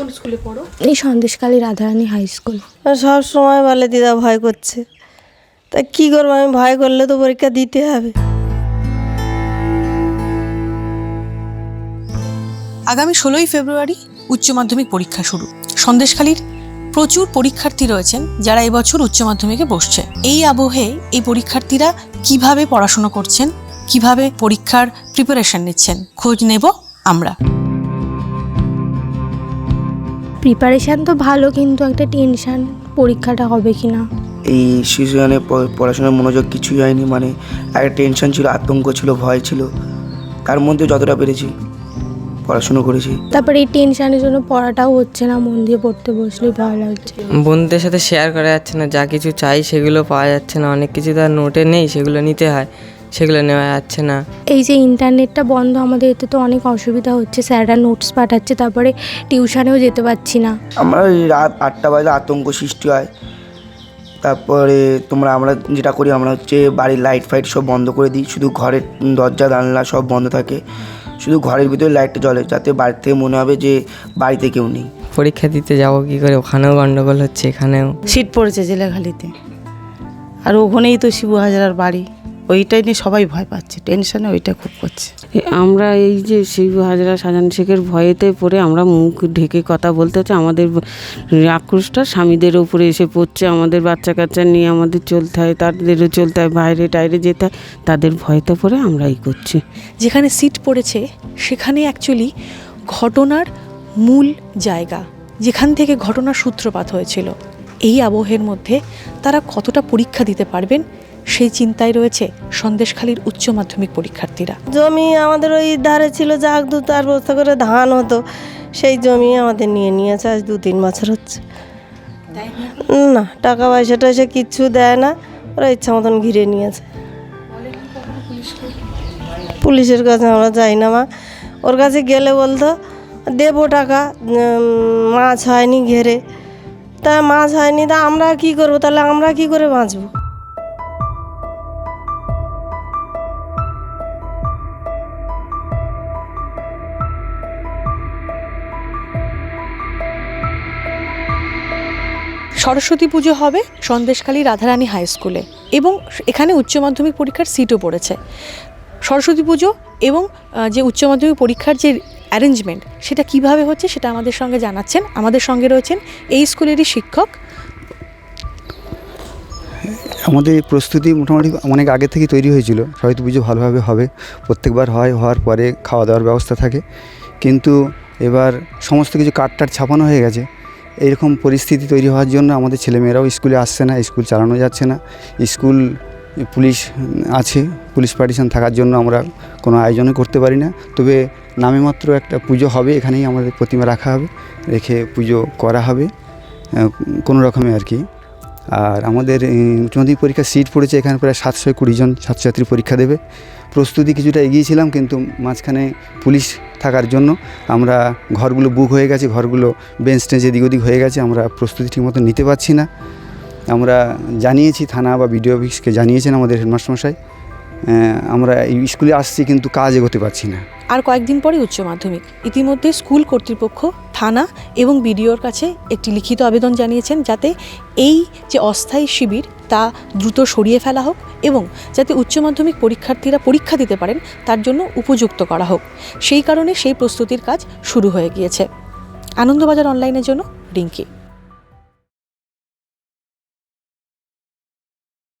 কোন স্কুলে পড়ো? এই সন্দেশকালী রাধারানী হাই স্কুল। সব সময় বলে দিদা ভয় করছে। তা কি করব আমি ভয় করলে তো পরীক্ষা দিতে হবে। আগামী ষোলোই ফেব্রুয়ারি উচ্চ মাধ্যমিক পরীক্ষা শুরু। সন্দেশখালীর প্রচুর পরীক্ষার্থী রয়েছেন যারা এবছর উচ্চ মাধ্যমিকে বসছে। এই আবহে এই পরীক্ষার্থীরা কীভাবে পড়াশোনা করছেন কীভাবে পরীক্ষার প্রিপারেশন নিচ্ছেন খোঁজ নেব আমরা। প্রিপারেশান তো ভালো কিন্তু একটা টেনশান পরীক্ষাটা হবে কি না? এই সিজনে পড়াশোনার মনোযোগ কিছুই হয়নি মানে একটা টেনশন ছিল আতঙ্ক ছিল ভয় ছিল। তার মধ্যে যতটা পেরেছি পড়াশুনো করেছি। তারপরে এই টেনশনের জন্য পড়াটাও হচ্ছে না মন দিয়ে পড়তে বসলে ভয় লাগছে। বন্ধুদের সাথে শেয়ার করা যাচ্ছে না যা কিছু চাই সেগুলো পাওয়া যাচ্ছে না অনেক কিছু তার নোটে নেই সেগুলো নিতে হয়। সেগুলো নেওয়া যাচ্ছে না। এই যে ইন্টারনেটটা বন্ধ আমাদের এতে তো অনেক অসুবিধা হচ্ছে। স্যাররা নোটস পাঠাচ্ছে তারপরে টিউশনেও যেতে পারছি না। আমরা ওই রাত আটটা বাজলে আতঙ্ক সৃষ্টি হয়। তারপরে তোমরা আমরা যেটা করি আমরা হচ্ছে বাড়ির লাইট ফাইট সব বন্ধ করে দিই। শুধু ঘরের দরজা জানলা সব বন্ধ থাকে। শুধু ঘরের ভিতরে লাইটটা জ্বলে যাতে বাড়ি থেকে মনে হবে যে বাড়িতে কেউ নেই। পরীক্ষা দিতে যাব কি করে? ওখানেও গন্ডগোল হচ্ছে এখানেও। সিট পড়েছে জেলাখালিতে। আর ওখানেই তো শিবু হাজারার বাড়ি। ওইটাই নিয়ে সবাই ভয় পাচ্ছে টেনশনে ওইটা খুব করছে। আমরা এই যে শিব হাজরা সাজান শেখের ভয়েতে পড়ে আমরা মুখ ঢেকে কথা বলতে হচ্ছে আমাদের আক্রোশটা স্বামীদের ওপরে এসে পড়ছে আমাদের বাচ্চা কাচ্চা নিয়ে আমাদের চলতে হয় তাদেরও চলতে হয় বাইরে টাইরে যেতে হয় তাদের ভয়তে পড়ে আমরা এই করছি। যেখানে সিট পড়েছে সেখানে অ্যাকচুয়ালি ঘটনার মূল জায়গা যেখান থেকে ঘটনার সূত্রপাত হয়েছিল এই আবহের মধ্যে তারা কতটা পরীক্ষা দিতে পারবেন সেই চিন্তায় রয়েছে সন্দেশখালীর উচ্চ মাধ্যমিক পরীক্ষার্থীরা। জমি আমাদের ওই ধারে ছিল, যাক দু তার বস্তা করে ধান হতো, সেই জমি আমাদের নিয়ে নিয়েছে, আজ দু তিন বছর হচ্ছে। না, টাকা পয়সা টয়সা কিচ্ছু দেয় না, ওরা ইচ্ছা মতন ঘিরে নিয়েছে। পুলিশের কাছে আমরা যাই না, মা। ওর কাছে গেলে বলতো, দেবো টাকা মাছ হয়নি ঘেরে। তা মাছ হয়নি, তা আমরা কি করব? তাহলে আমরা কি করে বাঁচবো? সরস্বতী পুজো হবে সন্দেশখালী রাধারানী হাই স্কুলে এবং এখানে উচ্চ মাধ্যমিক পরীক্ষার সিটও পড়েছে। সরস্বতী পুজো এবং যে উচ্চ মাধ্যমিক পরীক্ষার যে অ্যারেঞ্জমেন্ট সেটা কীভাবে হচ্ছে সেটা আমাদের সঙ্গে জানাচ্ছেন। আমাদের সঙ্গে রয়েছেন এই স্কুলেরই শিক্ষক। আমাদের প্রস্তুতি মোটামুটি অনেক আগে থেকে তৈরি হয়েছিল। সরস্বতী পুজো ভালোভাবে হবে। প্রত্যেকবার হয়, হওয়ার পরে খাওয়া দাওয়ার ব্যবস্থা থাকে। কিন্তু এবার সমস্ত কিছু কাঠ টাট ছাপানো হয়ে গেছে। এইরকম পরিস্থিতি তৈরি হওয়ার জন্য আমাদের ছেলেমেয়েরাও স্কুলে আসছে না, স্কুল চালানো যাচ্ছে না। স্কুল পুলিশ আছে, পুলিশ পার্টিশন থাকার জন্য আমরা কোনো আয়োজনও করতে পারি না। তবে নামে মাত্র একটা পুজো হবে, এখানেই আমাদের প্রতিমা রাখা হবে, রেখে পুজো করা হবে। কোনো রকমে আর কি। আর আমাদের উম, উচ্চ মাধ্যমিক পরীক্ষার সিট পড়েছে এখানে প্রায় সাতশো কুড়ি জন ছাত্রছাত্রী পরীক্ষা দেবে। প্রস্তুতি কিছুটা এগিয়েছিলাম কিন্তু মাঝখানে পুলিশ থাকার জন্য আমরা ঘরগুলো বুক হয়ে গেছে ঘরগুলো বেঞ্চ টেঞ্চ এদিক ওদিক হয়ে গেছে আমরা প্রস্তুতি ঠিকমতো নিতে পারছি না। আমরা জানিয়েছি থানা বা বিডিও অফিসকে জানিয়েছেন আমাদের হেডমাস্টারমশাই আমরা এই স্কুলে আসছি কিন্তু কাজ এগোতে পারছি না। আর কয়েকদিন পরে উচ্চ মাধ্যমিক। ইতিমধ্যে স্কুল কর্তৃপক্ষ, থানা এবং বিডিওর কাছে একটি লিখিত আবেদন জানিয়েছেন যাতে এই যে অস্থায়ী শিবির, তা দ্রুত সরিয়ে ফেলা হোক এবং যাতে উচ্চ মাধ্যমিক পরীক্ষার্থীরা পরীক্ষা দিতে পারেন, তার জন্য উপযুক্ত করা হোক। সেই কারণে সেই প্রস্তুতির কাজ শুরু হয়ে গিয়েছে। আনন্দবাজার অনলাইনের জন্য রিঙ্কি।